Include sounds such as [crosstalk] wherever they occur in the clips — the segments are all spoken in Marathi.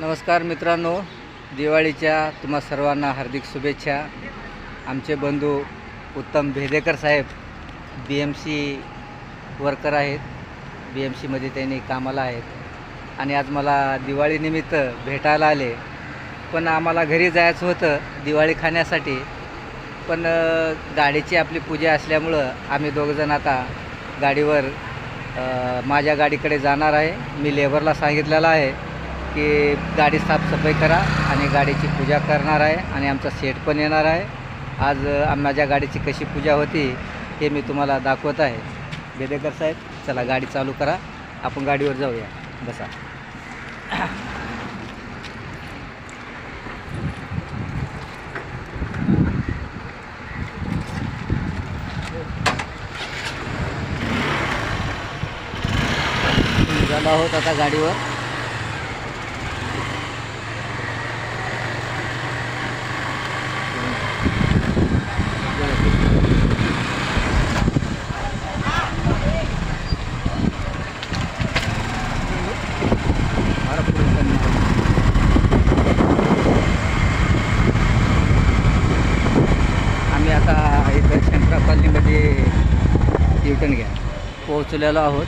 नमस्कार मित्रांनो दिवाळीच्या तुम्हा सर्वांना हार्दिक शुभेच्छा. आमचे बंधू उत्तम भेदेकर साहेब बी एम सी वर्कर आहेत. बी एम सीमध्ये त्यांनी कामाला आहेत. आणि आज मला दिवाळीनिमित्त भेटायला आले. पण आम्हाला घरी जायचं होतं दिवाळी खाण्यासाठी. पण गाडीची आपली पूजा असल्यामुळं आम्ही दोघंजण आता गाडीवर माझ्या गाडीकडे जाणार आहे. मी लेबरला सांगितलेलं आहे. की गाडी साफसफाई करा आणि गाडीची पूजा करणार आहे आणि आमचा सेट पण येणार आहे. आज माझ्या गाडीची कशी पूजा होती हे मी तुम्हाला दाखवत आहे. बेदेकर साहेब चला गाडी चालू करा. आपण गाडीवर जाऊया. बसा. झालो आहोत आता गाडीवर आम्ही आता इथं शंकरा कॉलनीमध्ये युटर्न घ्या पोचलेलो आहोत.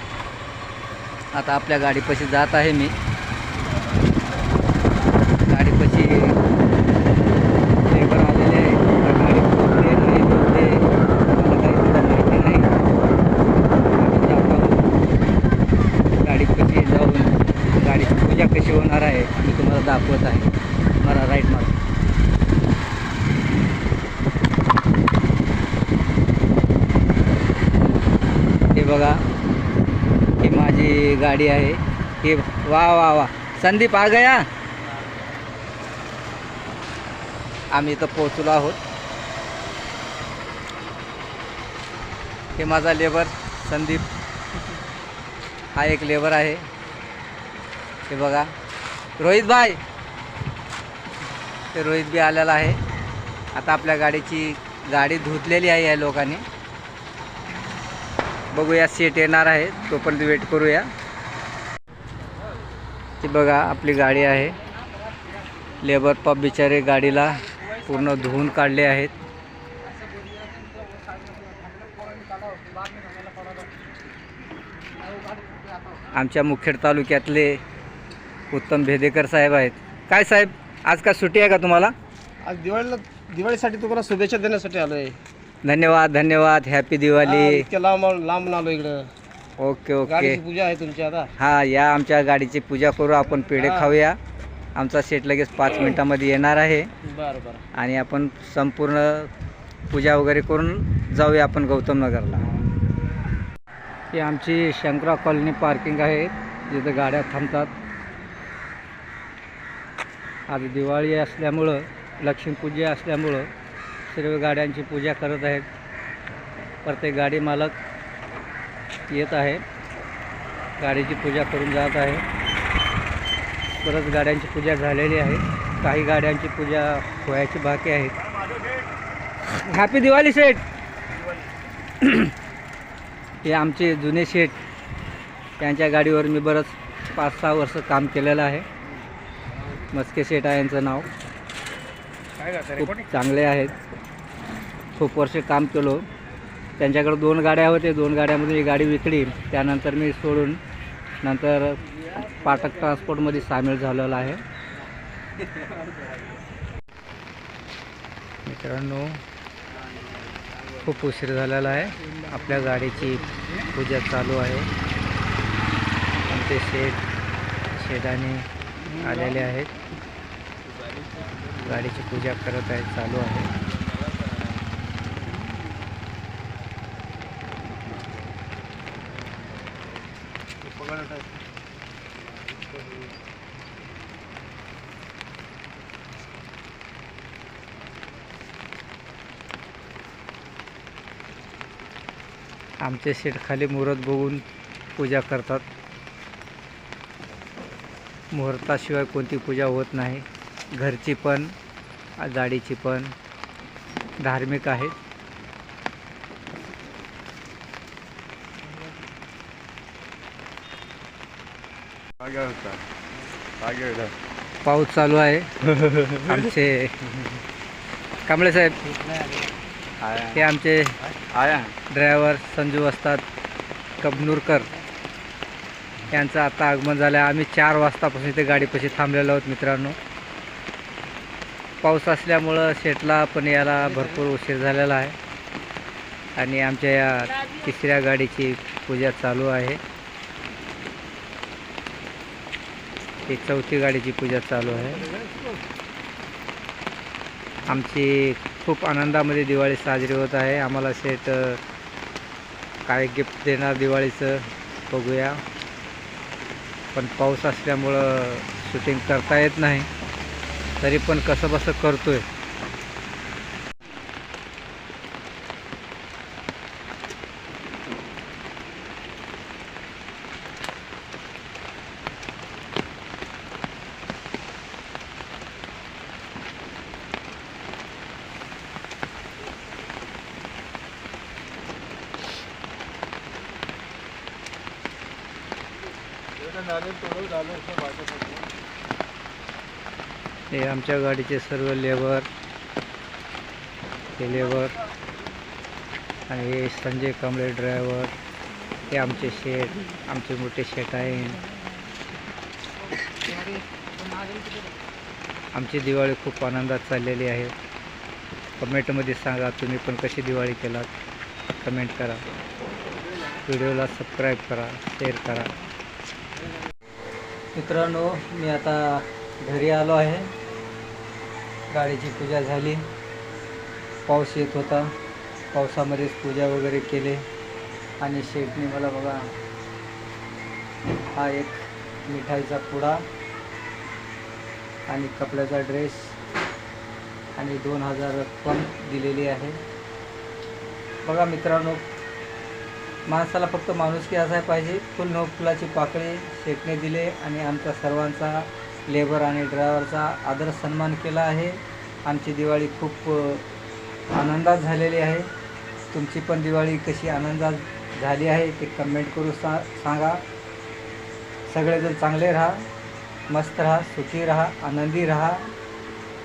आता आपल्या गाडीपाशी जात आहे मी गाडीपाशी लेबर आलेले आहे आता गाडी पोहोचते नाही पोहोचते मला काही थोडं माहिती नाही आम्ही जात आहोत गाडीपाशी जाऊन गाडीची पूजा कशी होणार आहे मी तुम्हाला दाखवत आहे मला राईट मार हे बघा जी गाडी आहे ही वा वा वा. संदीप आ गया? आम्ही इथं पोहोचलो आहोत. हे माझा लेबर संदीप. हा एक लेबर आहे. हे बघा. रोहित भाई. ते रोहित बी आलेला आहे. आता आपल्या गाडीची गाडी धुतलेली आहे या लोकांनी. बघूया सीट येणार आहे तोपर्यंत वेट करूया. ती बघा आपली गाडी आहे. लेबर पॉप बिचारे गाडीला पूर्ण धुवून काढले आहेत. आमच्या मुखेड तालुक्यातले उत्तम भेदेकर साहेब आहेत. काय साहेब आज का सुट्टी आहे का तुम्हाला? आज दिवाळीला दिवाळीसाठी तुम्हाला शुभेच्छा देण्यासाठी आलोय. धन्यवाद धन्यवाद. हॅपी दिवाळी इतक्या लांब लांब आलो इकडं. Okay okay. गाडीची पूजा आहे तुमची आता? हा या आमच्या गाडीची पूजा करू. आपण पेढे हा. खाऊया. आमचा सेट लगेच पाच मिनिटामध्ये येणार आहे. बरं बरं. आणि आपण संपूर्ण पूजा वगैरे करून जाऊया आपण गौतम नगरला. ही आमची शंकरा कॉलनी पार्किंग आहे. जिथं गाड्या थांबतात. आज दिवाळी असल्यामुळं लक्ष्मीपूजा असल्यामुळं सर्व गाड्यांची पूजा करत आहेत. प्रत्येक गाडी मालक येत आहे. गाडीची पूजा करून जात आहे. परत गाड्यांची पूजा झालेली आहे. काही गाड्यांची पूजा व्हायची बाकी आहेत हॅपी दिवाळी शेठ! [clears throat] हे आमचे जुने शेठ त्यांच्या गाडीवर मी बरंच पाच सहा वर्ष काम केलेलं आहे. मस्के शेठ आहे यांचं नाव. खूप चांगले आहेत. खूप वर्ष काम केलो. त्यांच्याकडे दोन गाड्या होते दोन गाड्यामध्ये एक गाडी विकली. त्यानंतर मी सोडून नंतर पाटक ट्रान्सपोर्टमध्ये सामील झालेला आहे. मित्रांनो खूप उशीर झालेला आहे. आपल्या गाडीची पूजा चालू आहे. आमचे शेड शेडाने आलेले आहेत. गाडीची पूजा करत आहेत चालू आहे. आमचे शेठ खाली मुहूर्त बघून पूजा करतात. मुहूर्ताशिवाय कोणती पूजा होत नाही. घरची पण गाडीची पण धार्मिक né? पाऊस चालू आहे. [laughs] आमचे कांबळे साहेब. हे आमचे ड्रायव्हर संजू असतात कबनूरकर. यांचं आता आगमन झालं आम्ही चार वाजतापासून इथे गाडीपाशी थांबलेलो आहोत मित्रांनो. पाऊस असल्यामुळं शेटला पण याला भरपूर उशीर झालेला आहे. आणि आमच्या या तिसऱ्या गाडीची पूजा चालू आहे. ही चौथी गाडीची पूजा चालू आहे. आमची खूप आनंदामध्ये दिवाळी साजरी होत आहे. आम्हाला शेट काय गिफ्ट देणार दिवाळीचं बघूया. पण पाऊस असल्यामुळं शूटिंग करता येत नाही. तरी पण कसं बसं आहे हे आमच्या गाडीचे सर्व लेबर हे लेबर आणि हे संजय कांबळे ड्रायव्हर हे आमचे शेट आमचे मोठे शेट आहे. आमची दिवाळी खूप आनंदात चाललेली आहे. कमेंटमध्ये सांगा तुम्ही पण कशी दिवाळी केलात? कमेंट करा. व्हिडिओला सबस्क्राईब करा शेअर करा. मित्रांनो मी आता घरी आलो आहे. गाडीची पूजा झाली. पाऊस येत होता. पावसामध्येच पूजा वगैरे केले. आणि शेठने मला बघा हा एक मिठाईचा पुडा आणि कपड्याचा ड्रेस आणि दोन हजार रक्कम दिलेली आहे. बघा मित्रांनो माणसाला फक्त माणुसकी असाय पाहिजे. फुल नो फुलाची पाकळी शेकने दिले आणि आमचा सर्वांचा लेबर आणि ड्रायव्हरचा आदर सन्मान केला आहे. आमची दिवाळी खूप आनंदात झालेली आहे. तुमची पण दिवाळी कशी आनंदात झाली आहे ते कमेंट करू सा सांगा. सगळेजण चांगले राहा मस्त राहा सुखी राहा आनंदी राहा.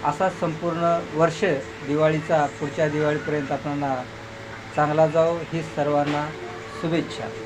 असा संपूर्ण वर्ष दिवाळीचा पुढच्या दिवाळीपर्यंत आपल्याला चांगला जाऊ ही सर्वांना शुभेच्छा.